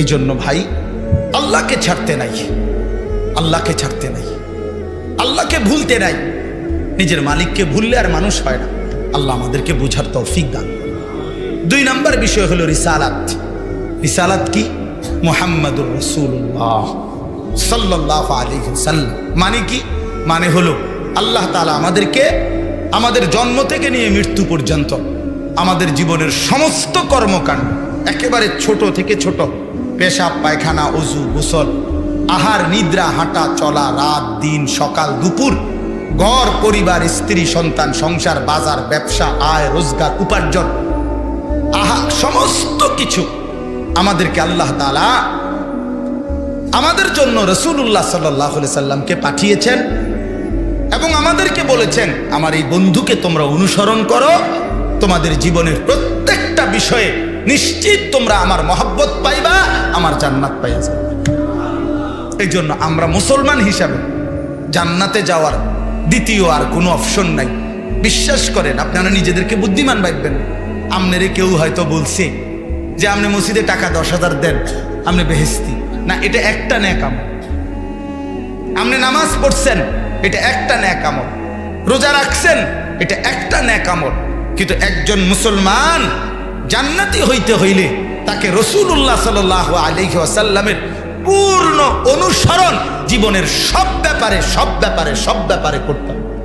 এই জন্য ভাই, আল্লাহকে ছাড়তে নাই। আল্লাহকে ছাড়তে নাই। আল্লাহকে ভুলতে নাই। নিজের মালিককে ভুললে আর মানুষ হয় না। আল্লাহ আমাদেরকে বুঝার তৌফিক দান। দুই নম্বর বিষয় হলো রিসালাত। রিসালাত কি? মোহাম্মদুর রসুল্লাহ সাল্লাহ সাল্লাম মানে কি? মানে হলো আল্লাহ তালা আমাদেরকে আমাদের জন্ম থেকে নিয়ে মৃত্যু পর্যন্ত আমাদের জীবনের সমস্ত কর্মকাণ্ড একেবারে ছোট থেকে ছোট পেশাব, পায়খানা অজু গোসল, আহার, নিদ্রা, হাঁটা, চলা, রাত, দিন, সকাল, দুপুর, ঘর, পরিবার, স্ত্রী, সন্তান, সংসার, বাজার, ব্যবসা, আয়, রোজগার, উপার্জন, আহা, সমস্ত কিছু আমাদেরকে আল্লাহ তালা আমাদের জন্য রসুল্লাহ সাল্লাহ সাল্লামকে পাঠিয়েছেন এবং আমাদেরকে বলেছেন, আমার এই বন্ধুকে তোমরা অনুসরণ করো। তোমাদের জীবনের প্রত্যেকটা বিষয়ে নিশ্চিত তোমরা আমার মহব্বত পাইবা, আমার জান্নাত পাইয়া যাবে এই জন্য আমরা মুসলমান হিসাবে জান্নাতে যাওয়ার দ্বিতীয় আর কোনো অপশন নাই। বিশ্বাস করেন, আপনারা নিজেদেরকে বুদ্ধিমান ভাববেন। আমনেরে কেউ হয়তো বলছে যে, আপনি মসজিদে টাকা দশ হাজার দেন, আপনি বেহেস্তি না, এটা একটা ন্যাক আমল আপনি নামাজ পড়ছেন, এটা একটা ন্যাক আমল রোজা রাখছেন, এটা একটা ন্যাক আমল কিন্তু একজন মুসলমান জান্নাতি হইতে হইলে তাকে রসুল্লাহ সাল আলহি আসাল্লামের পূর্ণ অনুসরণ জীবনের সব ব্যাপারে সব ব্যাপারে সব ব্যাপারে করতে হবে।